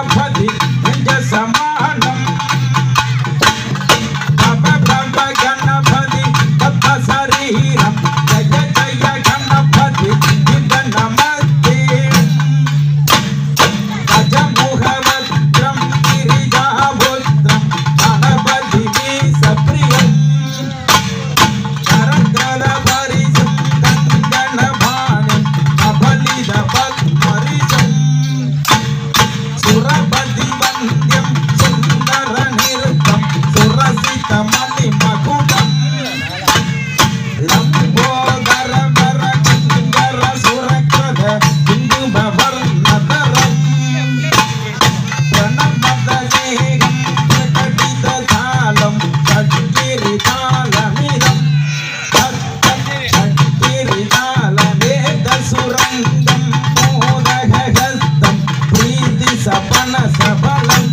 Rapati, and just some. సపన సబలం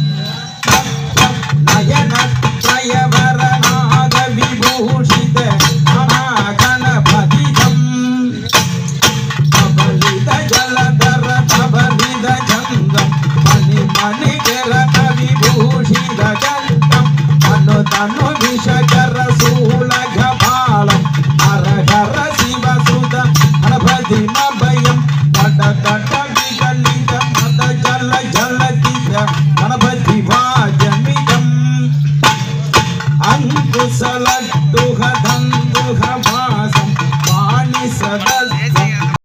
నయన త్రయవర నాద విభూషిత మహాగణపతిదం కబలిత జలధర కబలిత జంగం. శివ సుత హరభది మబ Salad to her, and to her, and to her, and